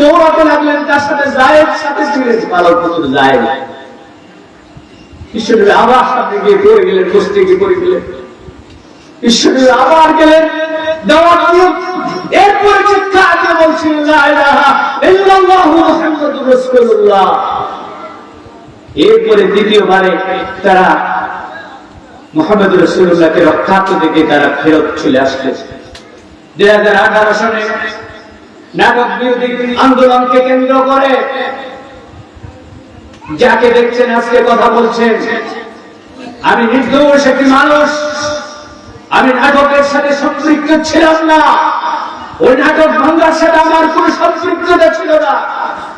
দৌড়াতে লাগলেন, তার সাথে সাথে ছিলেন পালক পুত্র আবার গিয়ে পড়ে গেলেন পড়ে গেলেন। আবার গেলেন এরপরে দ্বিতীয়বারে তারা মোহাম্মদ রসুল্লাহকে রক্ষার্থ থেকে তারা ফেরত চলে আসলে দুই হাজার আঠারো সনে নাটক বিরোধী আন্দোলনকে কেন্দ্র করে যাকে দেখছেন, আজকে কথা বলছেন, আমি নির্দোষ একটি মানুষ। আমি নাটকের সাথে সম্পৃক্ত ছিলাম না। ওই নাটক ভাঙ্গার সাথে আমার কোন সম্পৃক্ততা ছিল না।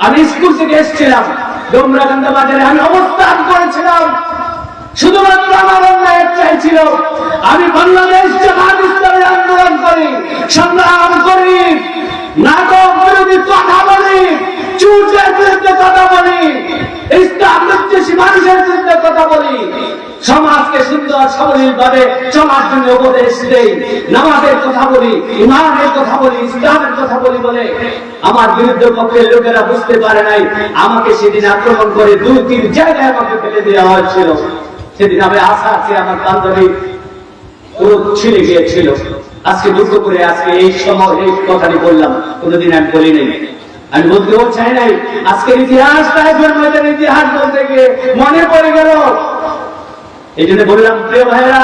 আমি স্কুল থেকে এসেছিলাম ডোমরাকান্দা বাজারে আমি অবস্থান করেছিলাম। শুধুমাত্র আমার অন্যায় চাইছিল আমি বাংলাদেশ জামাত ইসলামের আন্দোলন করি, সংগ্রাম করি। আমার বিরুদ্ধে পক্ষের লোকেরা বুঝতে পারে নাই। আমাকে সেদিন আক্রমণ করে দুই, তিন জায়গায় আমাকে ফেলে দেওয়া হয়েছিল। সেদিন আমি আশা আছে আমার বান্ধবী ছিঁড়ে গিয়েছিল। আজকে দুঃখ করে আজকে এই সময় এই কথাটি বললাম। কোনোদিন আমি বলি নাই। আমি বলতেও চাই নাই, আজকের ইতিহাস তাইফের ময়দানের ইতিহাস বলতে গিয়ে মনে পড়ে গেল। এই জন্য বললাম, প্রিয় ভাইরা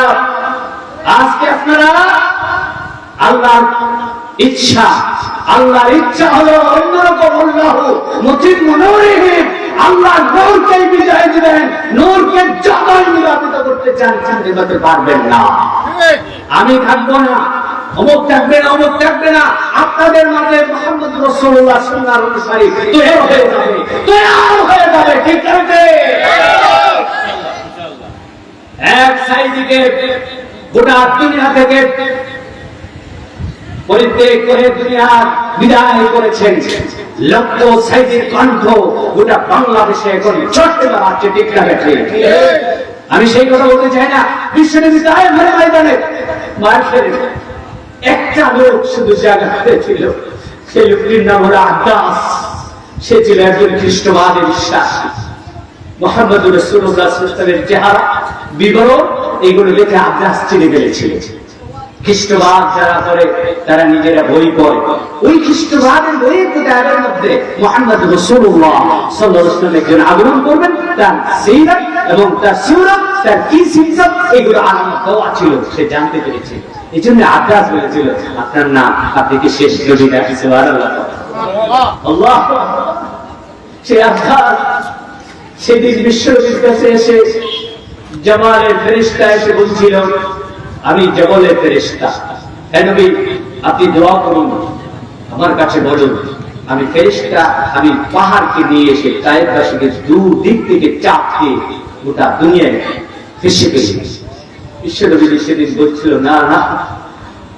আজকে আপনারা আল্লাহর ইচ্ছা আল্লাহর ইচ্ছা হলো অন্যরকম আল্লাহ মতিন মনোরিহীন আল্লাহর নূরকে বিজয় দিবেন, নূরকে যতই নির্বাপিত করতে চান চান নির্বাতে পারবেন না। আমি থাকব না। অমুক থাকবে না, অমুক থাকবে না। আপনাদের মাঝে মোহাম্মদ রসুল্লাহ সুন্নার অনুসারী তৈরি হয়ে যাবে তৈরি হয়ে যাবে, ঠিক আছে এক সাইদিকে গোটা দুনিয়া থেকে পরিত্যাগ করে দুনিয়া বিদায় করেছেন। লক্ষ সাইজের কণ্ঠ গোটা বাংলাদেশে এখন চট্টে বেড়াচ্ছে ঠিক ঠিক আমি সেই কথা বলতে চাই না বিশ্বের তাই ঘরে ময়দানে মার খেলে একটা লোক শুধু জায়গাতে ছিল। সেই লোকটির নাম হলো আব্বাস। সে ছিল একজন খ্রিস্টবাদে বিশ্বাসী। মোহাম্মদ রসুলের চেহারা, বিবরণ, এইগুলো দেখে আব্বাস চিনে ফেলেছিল। খ্রিস্টবাদ যারা করে, তারা নিজেরা বই পড়ে। ওই খ্রিস্টবাদের বইয়ের কিতাবের মধ্যে মোহাম্মদ রসুল্লাহ সাল্লাহ একজন আগমন করবেন, তার সিরাত এবং তার সিরাত তার কি সিমটম এগুলো আলামত দেওয়া ছিল, সে জানতে পেরেছিল। এই জন্য আব্বাস বলেছিল, আপনার আপনি কি শেষ সেদিন কাছে এসে ফেরিস্তা এসে বলছিল, আমি জবলের ফেরিস্তা হ্যাঁ আপনি দোয়া করুন, আমার কাছে বলুন, আমি ফেরিস্তা আমি পাহাড়কে নিয়ে এসে তাইবাসীকে দু দিক থেকে চাপ দিয়ে গোটা দুনিয়ায় ফেসে ফেসে বিশ্বনবী সেদিন বলছিল, না না।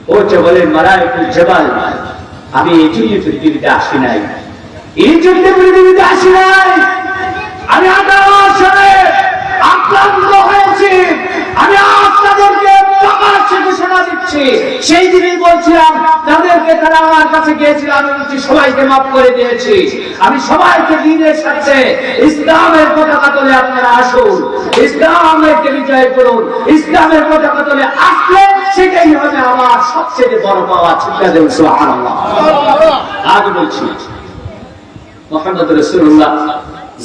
ও জবলের একটু জবাল। আমি এই জন্য পৃথিবীতে আসি নাই। এই জন্য পৃথিবীতে আসি নাই। আমি আঠারো সালে হয়েছি। আমি তাদেরকে তারা আমার কাছে গিয়েছিল আমি বলছি, সবাইকে মাফ করে দিয়েছি। আমি সবাইকে দিনের সাথে ইসলামের পতাকা তোলে আপনারা আসুন ইসলামেরকে বিজয় করুন, ইসলামের পতাকা তোলে আসলে সেটাই হবে আমার সবচেয়ে বড় পাওয়া চিন্তা দেব আগে বলছি, মোহাম্মদ রসুল্লাহ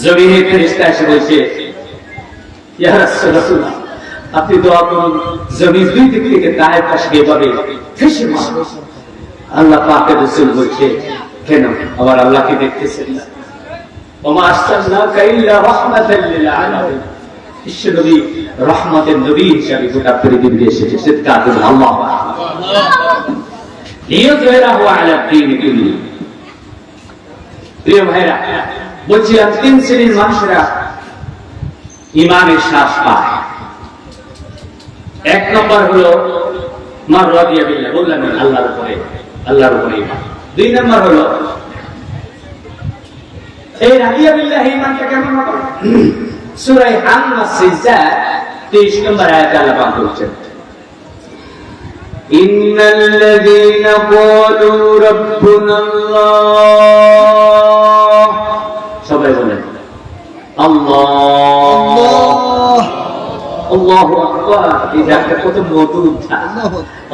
জমিনে ফেরিস্তা এসে বলছে আপনি দোয়া করুন জমি দুই দিক থেকে দায়ের পাশে এভাবে ফেসে মারবে আল্লাহ পাকের রসুল বলছে, কেন? আবার আল্লাহকে দেখতেছেন না। প্রিয় ইমানের শ্বাস পায়। এক নম্বর হলো, মার রাদিয়া বললাম, আল্লাহর উপরে আল্লাহর উপরে ইমান দুই নম্বর হলো, এই রাহিয়া বিল্লাহ ইমানটা কেমন হবে? নম্বর আল্লাহ الذين قالوا ربنا الله সবাই বলেন আকবার। এই ডাকটা কত মধুর।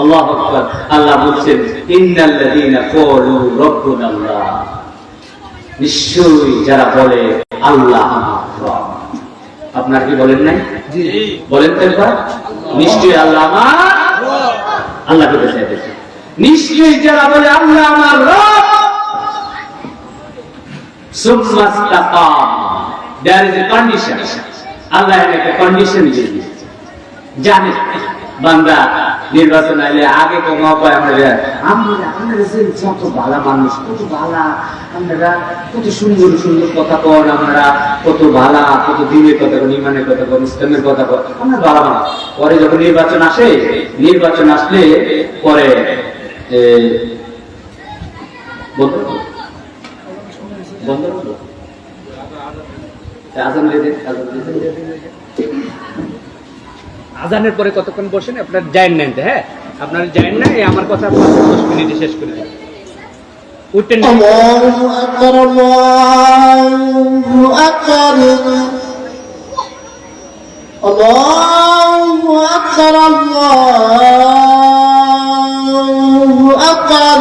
আল্লাহু আকবার। আল্লাহ বলছেন ইন্নাল্লাযীনা ক্বালু রাব্বুনাল্লাহ। নিশ্চয়ই যারা বলে আল্লাহ আমার আপনার কি বলেন নাই? বলেন তো একবার। নিশ্চয়ই আল্লাহ আমার আল্লাহ কে চাইতেছে নিশ্চয়ই যারা বলে আল্লাহ আমার রব। is a condition. আল্লাহ একটা কন্ডিশন দিয়ে জানে, বান্দা নির্বাচন আইলে আগে কমা পায় আমরা আমরা যত ভালো মানুষ, কত ভালা কত সুন্দর সুন্দর কথা কন আমরা, কত ভালা, কত দিনের কথা কন, ইমানের কথা কন, ইসলামের কথা কন, আমরা ভালো মানুষ। পরে যখন নির্বাচন আসে, নির্বাচন আসলে পরে বন্ধ বন্ধ করবো? আজান দিয়ে দিন, আজান দিয়ে দিন। আজানের পরে কতক্ষণ বসেন আপনার জায়েন নেন হ্যাঁ আপনার জায়েন না এই আমার কথা পাঁচ দশ মিনিটে শেষ করে দেন উঠতেন না। الله أكبر الله أكبر الله أكبر الله أكبر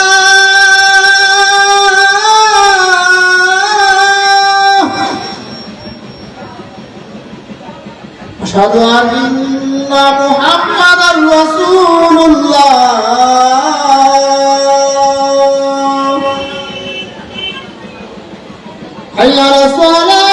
أشهد أن محمدا رسول الله حي على الصلاة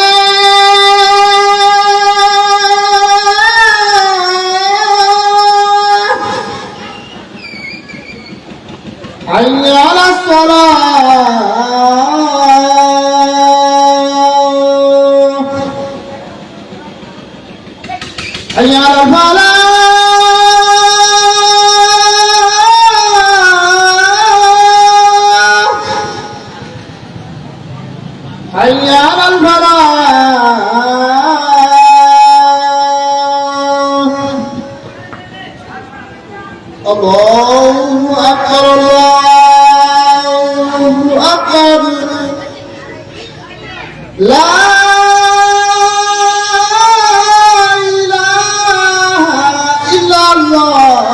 الله أكبر الله أكبر لا إله إلا الله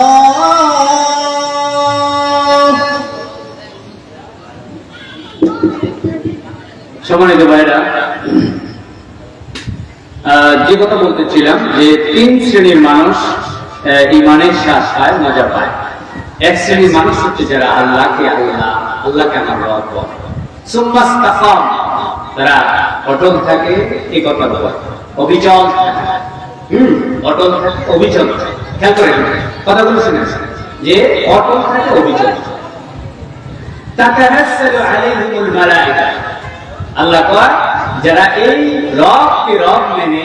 সম্মানিত ভাইরা আহ, যে কথা বলতেছিলাম যে তিন শ্রেণীর মানুষ আহ, ইমানের শ্বাস পায়, মজা পায়। এক শ্রেণির মানুষ হচ্ছে যারা আল্লাহকে আল্লাহ আল্লাহকে আমার রব তারা অটল থাকে, এই কথা বলে। অবিচল অটল অবিচল। খেয়াল করেন, কথাগুলো শুনেন যে অটল থাকে, অবিচল আল্লাহ কয়, যারা এই রবকে রব মেনে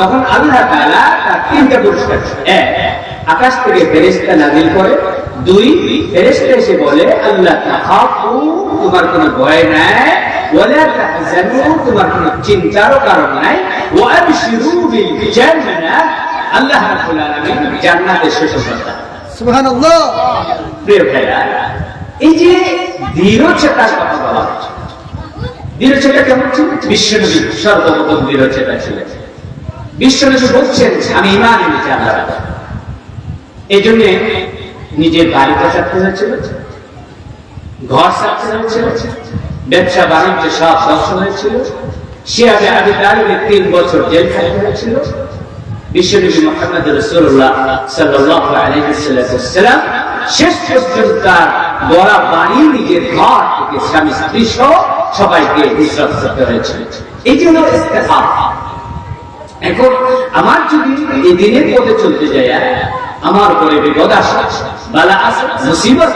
তখন আল্লাহ তাআলা তার পুরস্কার এক আকাশ থেকে ফেরেস্তা নাজিল করে। দুই ফেরেস্তা এসে বলে আল্লাহ তোমার কোনো ভয় নাই। প্রিয় এই যে কথা বলা কেমন বিশ্বনবী সর্বপ্রথম দৃঢ়চেতা ছিলেন। বলছেন আমি ইমান এনেছি আল্লাহ এই জন্য নিজের হয়েছিল ঘর হয়েছিল ব্যবসা, বাণিজ্য সব হয়েছিল। সে আগে আগে তালিবে তিন বছর জেল হয়েছিল। সবাইকে করতে হয়েছে এই জন্য এখন আমার যদি এই দিনের পথে চলতে যায়, আমার উপরে বিপদ আসে, বালা আসে, মুসিবত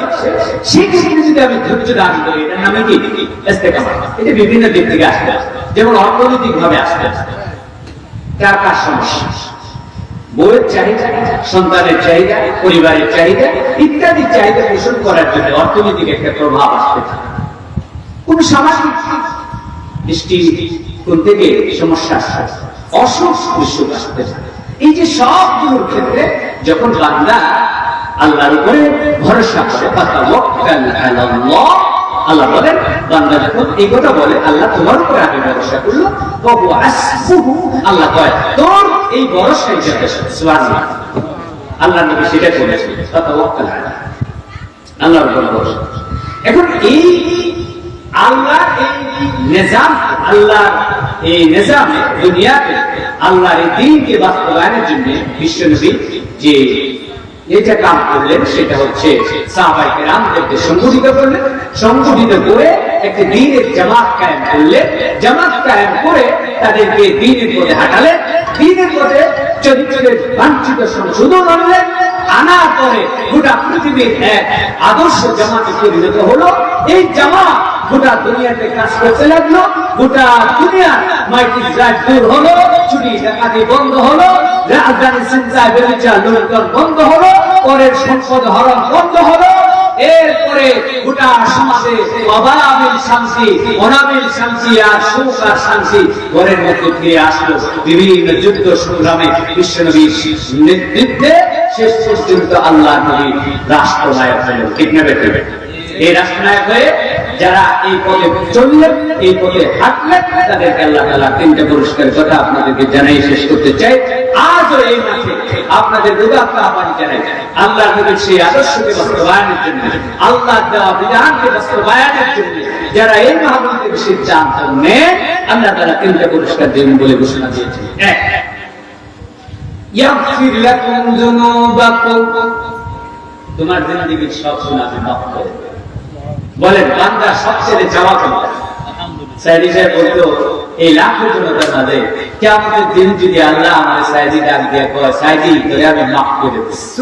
সেক্ষেত্রে যদি আমি ধৈর্য দান করি, এটার নামে কি? বিভিন্ন দিক থেকে আসবে যেমন অর্থনৈতিক ভাবে কার সমস্যা? বউয়ের চাহিদা, সন্তানের চাহিদা, পরিবারের চাহিদা ইত্যাদি চাহিদা পোষণ করার জন্য অর্থনৈতিক একটা প্রভাব আসতে কোন সামাজিক দৃষ্টি থেকে সমস্যা এই যে সবগুলোর ক্ষেত্রে যখন বান্দা আল্লাহর উপরে ভরসা আল্লাহ বলেন, বান্দা যখন এই কথা বলে, আল্লাহ তোমার উপরে আমি ভরসা করল বাবু আসবুহু, আল্লাহ কয়, তোর এই ভরসাই যথেষ্ট। আল্লাহ নবী সেটা বলেছেন আল্লাহর উপর ভরসা। এখন এই আল্লাহ এই নিজাম এই নিজামে দুনিয়াতে আল্লাহর এই দিনকে বাস্তবায়নের জন্য বিশ্বনবী যে এটা করলেন, সেটা হচ্ছে সংগঠিত করলেন, সংগঠিত করে একটা দিনের জামাত কায়েম জামাত কায়েম করে তাদেরকে দিনের পথে হাঁটালেন, দিনের পথে চরিত্রের বাঞ্ছিত সংশোধন আনলেন। আনার পরে গোটা পৃথিবীর এক আদর্শ জামাতে পরিণত হলো। এই জামাত গোটা দুনিয়াতে কাজ করতে লাগল, গোটা দুনিয়ার মাইটি রাজ দূর হলো চুরি ডাকাতি বন্ধ হলো, রাজধানী চিন্তায় বেবিচার লুণ্ঠন বন্ধ হলো, পরের সম্পদ হরণ বন্ধ হলো, এরপরে গোটা সমাজে অবাবিল শান্তি, অনাবিল শান্তি আর সুখ আর শান্তি ঘরের মধ্যে ফিরে আসলো। বিভিন্ন যুদ্ধ সংগ্রামে বিশ্বনবীর নেতৃত্বে শেষ পর্যন্ত আল্লাহ নবী রাষ্ট্রনায়ক হলেন। ঠিক না এই রাষ্ট্রনায়ক হয়ে যারা এই পথে চললেন এই পথে হাঁটলেন তাদেরকে আল্লাহ তালা তিনটা পুরস্কারের কথা আপনাদেরকে জানাই শেষ করতে চাই। আজও এই মাঠে আপনাদের দুর্গাত্মা আহ্বান জানাই। আল্লাহ নবীর সেই আদর্শকে বাস্তবায়নের জন্য আল্লাহ দেওয়া বিধানকে বাস্তবায়নের জন্য যারা এই মহামন্ত্রীর সিদ্ধান্ত নেন আল্লাহ তারা তিনটা পুরস্কার দেবেন বলে ঘোষণা দিয়েছেন। এক তোমার জিন্দেগীর সব গুনাহ মাফ করে। বলেন বান্দা সবচেয়ে চাওয়া কোনটা সাইদি সাহেব বলতো এই লাখো জনতার মাঝে কেমন দিন যদি আল্লাহ আমার সাইদি ডাক দিয়ে কয় সাইদি তোরে আমি মাফ করে দিচ্ছি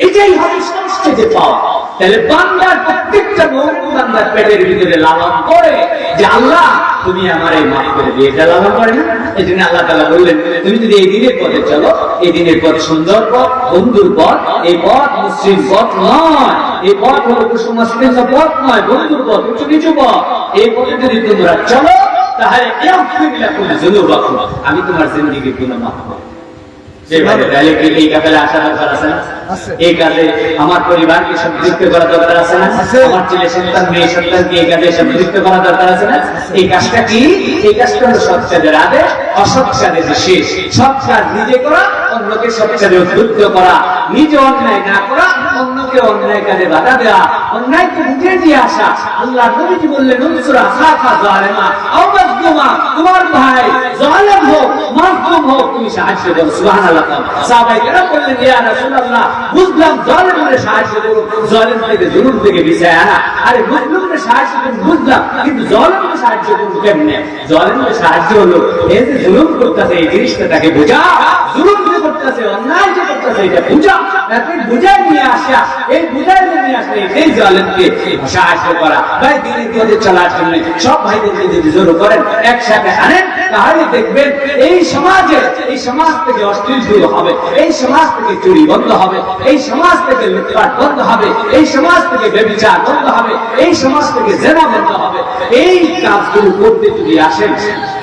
এটাই হবে সবচেয়ে পাওয়া। তাহলে বান্দার প্রত্যেকটা মন বান্দার পেটের ভিতরে লালন করে যে আল্লাহ, তুমি আমার এই মাফ করে দিয়ে এটা লালন করে না? এই জন্য আল্লাহ তালা বললেন, তুমি যদি এই দিনের পথে চলো, এই দিনের পথ সুন্দর পথ, বন্ধুর পথ, এই পথ মুসলিম পথ নয়। এই পথ হলো কুসুমাশ্রিত পথ নয়, বন্ধুর পথ, উঁচু নিচু পথ। এই পথে যদি তোমরা চলো, তাহলে আমি তোমার জিন্দিগি গুলো মাফ করব। এই কাজে আসা দরকার আছে না? এই কাজে আমার পরিবারকে সম্পৃক্ত করা দরকার আছে না? আমার ছেলে সন্তান মেয়ে সন্তানকে এই কাজে সম্পৃক্ত করা দরকার আছে না? এই কাজটা কি? এই কাজটা হলো সৎ কাজের আদেশ অসৎ কাজের শেষ। সৎ কাজ নিজে করা অন্যকে কাজে উদ্বুদ্ধ করা, নিজে অন্যায় না করা, অন্যকে অন্যায় কাজে বাধা দেওয়া অন্যায়কে উঠে দিয়ে আসা। আল্লাহ নবীজি বললেন তোমার ভাই জালেম হোক, মাজলুম হোক, তুমি সাহায্য করো সুবহানাল্লাহ সাহাবায়ে কেরাম বুঝলাম সাহায্য করো, জালেম থেকে থেকে আনা। আরে সাহায্য বুঝলাম, কিন্তু সাহায্য কেমনে? সাহায্য হলো এই জুলুম এই জিনিসটা তাকে বোঝা। জুলুম করতেছে, অন্যায় যে করতেছে, এটা বুঝাই নিয়ে আসা, এই বুঝাই নিয়ে আসলে সাহায্য করা। ভাই চলার জন্য সব ভাইদেরকে যদি করেন, একসাথে আনেন তাহলে দেখবেন এই সমাজে, এই সমাজ থেকে অশ্লীল শুরু হবে, এই সমাজ থেকে চুরি বন্ধ হবে, এই সমাজ থেকে লুটপাট বন্ধ হবে, এই সমাজ থেকে বন্ধ হবে, এই সমাজ থেকে জেনা বন্ধ হবে। এই কাজগুলো করতে যদি আসেন,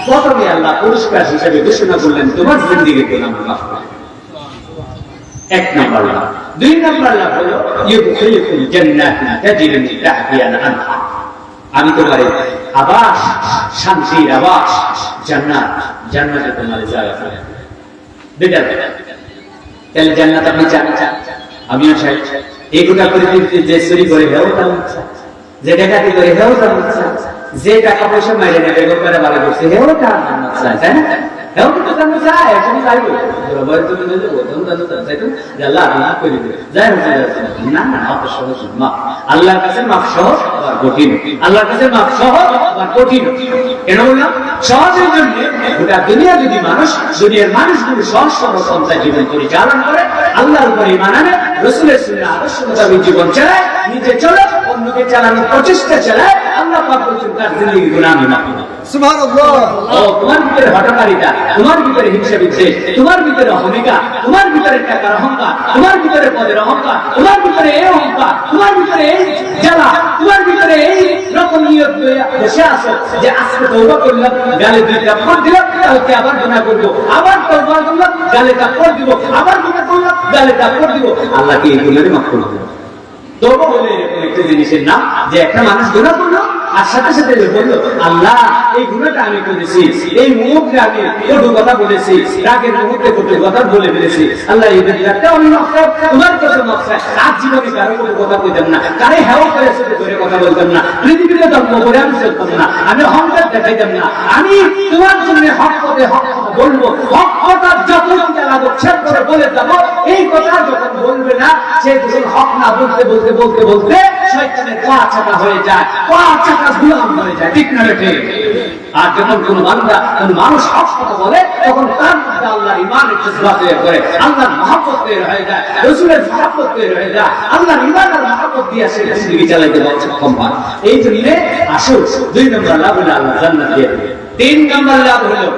প্রথমে আল্লাহ পুরস্কার হিসেবে ঘোষণা করলেন, তোমার জিন্দিগি মাফ এক নম্বর লাভ। দুই নম্বর লাভ হলো ইউদখিলুকুম আমি তোমার আবাস, শান্তির আবাস, জান্নাত, জান্নাতে তোমার জায়গা করে। বেটা তাহলে জান্নাত আপনি চান? আমিও চাই এই গোটা পৃথিবীতে যে চুরি করে হেও তার ইচ্ছা যে ডাকাতি করে হেও তার ইচ্ছা যে টাকা পয়সা মাইরে নেবে করে ভালো করছে, হেও তার চায়, তাই না? এখন তো জানো, যায় এখন যাইব। বড় তুমি বলে তখন জানো যাই তো আল্লাহ আল্লাহ করে দিবে যাই হোক না। না মাফ সহজ মাফ আল্লাহর কাছে মাফ সহজ আবার কঠিন। আল্লাহর কাছে মাফ সহজ আবার কঠিন। কেন বললাম? সহজের জন্য গোটা দুনিয়া যদি মানুষ, দুনিয়ার মানুষগুলো সহজ, সরল সন্তান জীবন পরিচালনা করে, আল্লাহর উপরে ইমান আনে, রসুলের সঙ্গে আদর্শ মোতাবেক জীবন চালায়, নিজে চলে, অন্যকে চালানোর প্রচেষ্টা চালায়, আল্লাহ পাক বলছেন, তার জিন্দগি গুনাহ মাফ তোমার ভিতরে তোমার ভিতরে তোমার ভিতরে তোমার ভিতরে ভিতরে তোমার ভিতরে এই তোমার ভিতরে তোমার ভিতরে আবার আবার দিব আবার দিব। মাফ করবে এরকম একটা জিনিসের নাম যে একটা মানুষ গুণা করল আর সাথে সাথে বলল আল্লাহ, এই গুণাটা আমি করেছি, এই মুহূর্তে আমি কটু কথা বলেছি রাগের মুহূর্তে কটু কথা বলে ফেলেছি। আল্লাহ, এই দিনটা আমি নকশা তোমার কাছে নকশা আর জীবনে কারও কোনো কথা বলতাম না, কারে হেও করে সাথে করে কথা বলতাম না, পৃথিবীতে ধর্ম করে আমি চলতাম না, আমি অহংকার দেখাইতাম না, আমি তোমার জন্য হক পথে হক কথা বলব, হক কথা যখন ছেদ করে বলে যাব। এই কথা যখন বলবে না, সে যখন হক না বলতে বলতে বলতে বলতে আর যখন কোন বান্দা, কোন মানুষ হক কথা বলে, তখন তার মধ্যে আল্লাহর ইমানের জজবা তৈরি করে, আল্লাহর মহব্বত হয়ে যায়, রসুলের মহব্বত হয়ে যায়, আল্লাহর ইমান আর দিয়ে সে জিন্দগি চালাইতে এই জন্য আসুন, দুই নম্বর লাভ আল্লাহ জান্নাত দিয়ে। তিন নম্বর লাভ হলো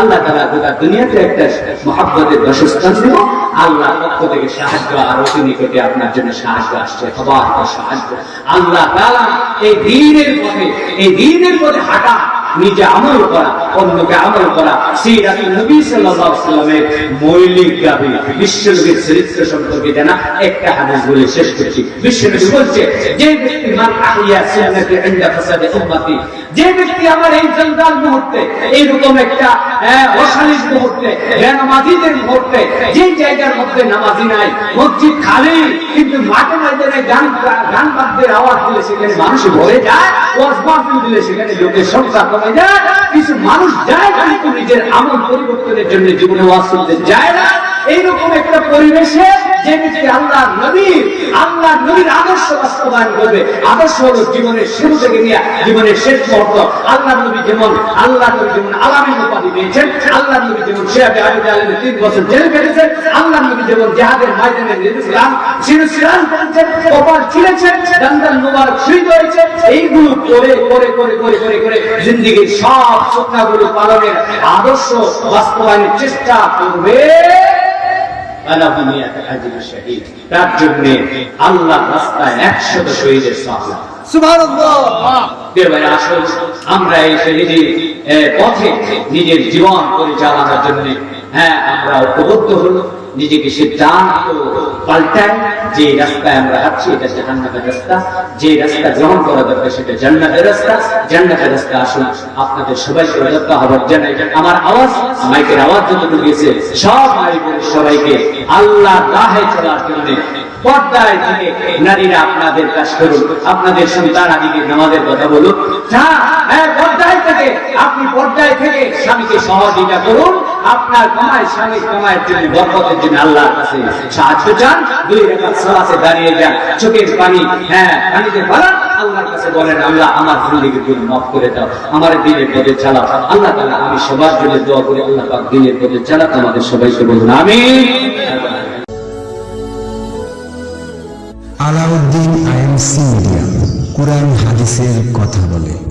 আল্লাহ তালা গোটা দুনিয়াতে একটা মহাব্বতের বাসস্থান দিব। আল্লাহ পক্ষ থেকে সাহায্য আর অতি নিকটে আপনার জন্য সাহায্য আসছে। সবার সাহায্য। আল্লাহ তালা এই দিনের পথে, এই দিনের পথে হাঁটা নিজে আমল করা, অন্যকে আমল করা। সেই রাতে নবী সাল্লামের মৌলিক দাবি, বিশ্বনবীর চরিত্র সম্পর্কে জানা একটা হাদিস বলে শেষ করছি। বিশ্বনবী বলছে, যে ব্যক্তি মান আহিয়া সুন্নতি যে ব্যক্তি আমার এই জলদার মুহূর্তে এইরকম একটা অশালীন মুহূর্তে, বেনামাজিদের মুহূর্তে যে জায়গার মধ্যে নামাজি নাই, মসজিদ খালি, কিন্তু মাঠে গান গান বাদ্যের আওয়াজ দিলে সেখানে মানুষ ভরে যায় ওয়াজ দিলে সেখানে লোকের সংখ্যা কমে যায়, কিছু মানুষ যায়, কিন্তু নিজের আমল পরিবর্তনের জন্য জীবনে ওয়াজ শুনতে যায় না। এইরকম একটা পরিবেশে যে ব্যক্তি আল্লাহ আল্লাহ নবীর আদর্শ বাস্তবায়ন করবে। আদর্শ হলো জীবনের শুরু থেকে নিয়ে জীবনের শেষ আল্লাহ নবী যেমন, আল্লাহ নবী যেমন উপাধি আল্লাহ নবী যেমন শেয়াবে তিন বছর জেল কেটেছেন আল্লাহ নবী যেমন করেছেন কপাল ছিঁড়েছেন হয়েছে। এইগুলো করে করে করে করে করে করে জিন্দিগির সব সত্যাগুলো পালনের আদর্শ বাস্তবায়নের চেষ্টা করবে আলা দুনিয়াতে হাজির শহীদ তার জন্য আল্লাহ রাস্তায় একশত শহীদের আসল আমরা এই শহীদের পথে নিজের জীবন পরিচালনার জন্য হ্যাঁ আমরা ঐক্যবদ্ধ হলো নিজেকে সিদ্ধান্ত পাল্টায়, যে রাস্তায় আমরা হাঁটছি এটা জাহান্নামের রাস্তা, যে রাস্তা গ্রহণ করা দরকার সেটা জান্নাতের রাস্তা জান্নাতের রাস্তা আসুন। আপনাদের সবাইকে অযত্ন আহ্বান জানাই আমার আওয়াজ, মাইকের আওয়াজ যতটুকু গেছে সব মাইক সবাইকে আল্লাহ রাহে চলার জন্য পর্দায় থেকে নারীরা আপনাদের কাজ করুন। আপনাদের সন্তান আদিকে নামাজের কথা বলুন। হ্যাঁ পর্দায় থেকে, আপনি পর্দায় থেকে স্বামীকে সহযোগিতা করুন। আপনার কামাই স্বামীর কামাইয়ের জন্য বরকতের জন্য আল্লাহর কাছে সাহায্য চান। দুই রেখা সলাসে দাঁড়িয়ে যান, চোখের পানি হ্যাঁ পানিতে পালান আলাউদ্দিন আইএমসি মিডিয়া, কোরআন হাদিসের কথা বলে।